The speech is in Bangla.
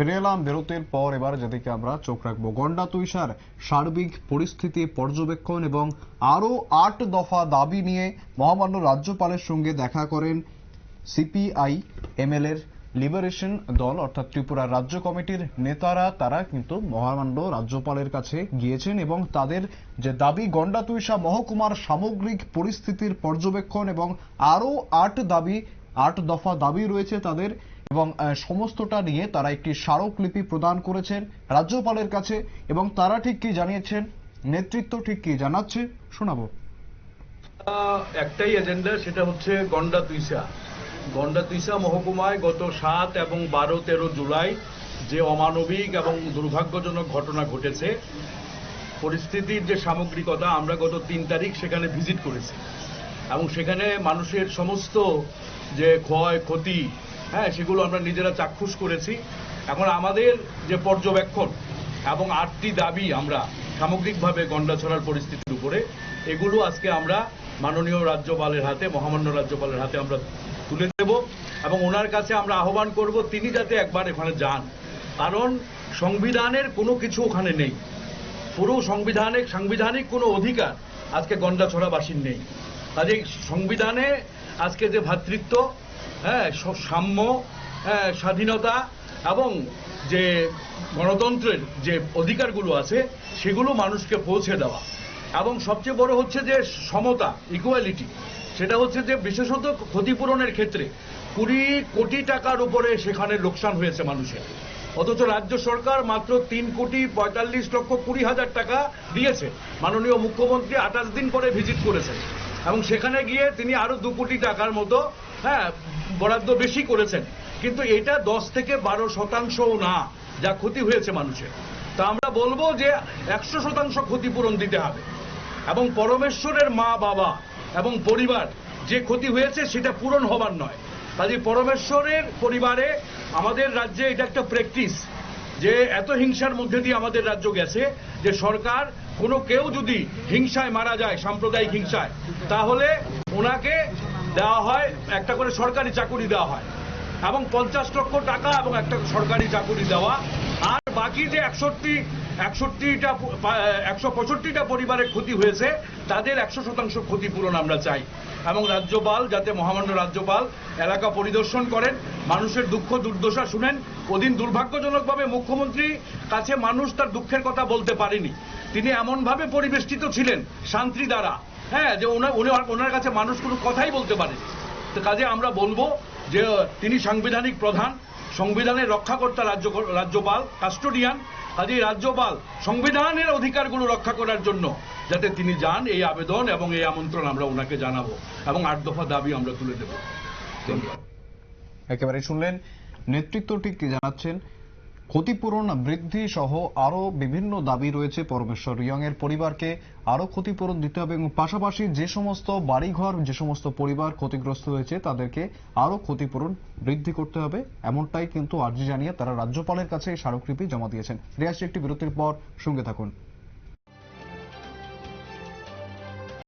ফিরে এলাম বিরতির পর এবার যেদিকে আমরা চোখ রাখব। গন্ডা তুইশার সার্বিক পরিস্থিতি, পর্যবেক্ষণ এবং আরও আট দফা দাবি নিয়ে মহামান্য রাজ্যপালের সঙ্গে দেখা করেন সিপিআই এমএল এর লিবারেশন দল, অর্থাৎ ত্রিপুরা রাজ্য কমিটির নেতারা। তারা কিন্তু মহামান্য রাজ্যপালের কাছে গিয়েছেন এবং তাদের যে দাবি, গন্ডা তুইশা মহকুমার সামগ্রিক পরিস্থিতির পর্যবেক্ষণ এবং আরও আট দাবি, আট দফা দাবি রয়েছে তাদের। এবং সমস্তটা নিয়ে তারা একটি স্মারকলিপি প্রদান করেছেন রাজ্যপালের কাছে এবং তারা ঠিক কি জানিয়েছেন, নেতৃত্ব ঠিক কি জানাচ্ছে, শোনাবো। একটাই এজেন্ডা সেটা হচ্ছে গন্ডা তুইসা গন্ডা তুইসা মহকুমায় গত সাত এবং বারো তেরো জুলাই যে অমানবিক এবং দুর্ভাগ্যজনক ঘটনা ঘটেছে, পরিস্থিতির যে সামগ্রিকতা আমরা গত তিন তারিখ সেখানে ভিজিট করেছি। এবং সেখানে মানুষের সমস্ত যে ক্ষয়, ক্ষতি হ্যাঁ সেগুলো আমরা নিজেরা চাক্ষুষ করেছি। এখন আমাদের যে পর্যবেক্ষণ এবং আটটি দাবি আমরা সামগ্রিকভাবে গন্ডাছড়ার পরিস্থিতির উপরে, এগুলো আজকে আমরা মাননীয় রাজ্যপালের হাতে, মহামান্য রাজ্যপালের হাতে আমরা তুলে দেব এবং ওনার কাছে আমরা আহ্বান করব, তিনি যাতে একবার এখানে যান। কারণ সংবিধানের কোনো কিছু ওখানে নেই। পুরো সংবিধানিক, সাংবিধানিক কোনো অধিকার আজকে গন্ডাছড়াবাসীর নেই। কাজে সংবিধানে আজকে যে ভ্রাতৃত্ব হ্যাঁ সাম্য হ্যাঁ, স্বাধীনতা এবং যে গণতন্ত্রের যে অধিকারগুলো আছে সেগুলো মানুষকে পৌঁছে দেওয়া। এবং সবচেয়ে বড় হচ্ছে যে সমতা ইকুয়ালিটি সেটা হচ্ছে যে বিশেষত ক্ষতিপূরণের ক্ষেত্রে কুড়ি কোটি টাকার উপরে সেখানে লোকসান হয়েছে মানুষের। অথচ রাজ্য সরকার মাত্র তিন কোটি পঁয়তাল্লিশ লক্ষ কুড়ি হাজার টাকা দিয়েছে। মাননীয় মুখ্যমন্ত্রী আঠাশ দিন পরে ভিজিট করেছেন। এবং সেখানে গিয়ে তিনি আরও দু কোটি টাকার মতো হ্যাঁ বরাদ্দ বেশি করেছেন। কিন্তু এটা দশ থেকে বারো শতাংশও না, যা ক্ষতি হয়েছে মানুষের। তা আমরা বলব যে একশো শতাংশ ক্ষতিপূরণ দিতে হবে। এবং পরমেশ্বরের মা, বাবা এবং পরিবার যে ক্ষতি হয়েছে সেটা পূরণ হবার নয়। কাজে পরমেশ্বরের পরিবারে আমাদের রাজ্যে এটা একটা প্র্যাকটিস যে এত হিংসার মধ্যে দিয়ে আমাদের রাজ্য গেছে যে সরকার কোনো কেউ যদি হিংসায় মারা যায়, সাম্প্রদায়িক হিংসায়, তাহলে ওনাকে দেওয়া হয়, একটা করে সরকারি চাকুরি দেওয়া হয়। এবং পঞ্চাশ লক্ষ টাকা এবং একটা সরকারি চাকুরি দেওয়া। আর বাকি যে একষট্টি, একষট্টিটা একশো পঁয়ষট্টিটা পরিবারের ক্ষতি হয়েছে, তাদের একশো শতাংশ ক্ষতিপূরণ আমরা চাই। এবং রাজ্যপাল, যাতে মহামান্য রাজ্যপাল এলাকা পরিদর্শন করেন, মানুষের দুঃখ দুর্দশা শুনেন। ওদিন দুর্ভাগ্যজনকভাবে মুখ্যমন্ত্রী কাছে মানুষ তার দুঃখের কথা বলতে পারেনি। তিনি এমনভাবে পরিবেষ্টিত ছিলেন, শান্তি দ্বারা। হ্যাঁ যে ওনার উনি- ওনার কাছে মানুষ কোনো কথাই বলতে পারে তো কাজে আমরা বলব যে, তিনি সাংবিধানিক প্রধান, সংবিধানের রক্ষাকর্তা রাজ্য রাজ্যপাল, কাস্টোডিয়ান। কাজে রাজ্যপাল, সংবিধানের অধিকারগুলো রক্ষা করার জন্য যাতে তিনি যান এই আবেদন এবং এই আমন্ত্রণ আমরা ওনাকে জানাব এবং আট দফা দাবি আমরা তুলে দেবো। একেবারে শুনলেন নেতৃত্ব ঠিক কি জানাচ্ছেন? ক্ষতিপূরণ বৃদ্ধি সহ আরও বিভিন্ন দাবি রয়েছে পরমেশ্বর রিয়ং এর পরিবারকে। আরও ক্ষতিপূরণ দিতে হবে এবং পাশাপাশি যে সমস্ত বাড়িঘর, যে সমস্ত পরিবার ক্ষতিগ্রস্ত হয়েছে, তাদেরকে আরও ক্ষতিপূরণ বৃদ্ধি করতে হবে। এমনটাই কিন্তু আর্জি জানিয়ে তারা রাজ্যপালের কাছে স্মারকলিপি জমা দিয়েছেন। আসছি একটি বিরতির পর সঙ্গে থাকুন।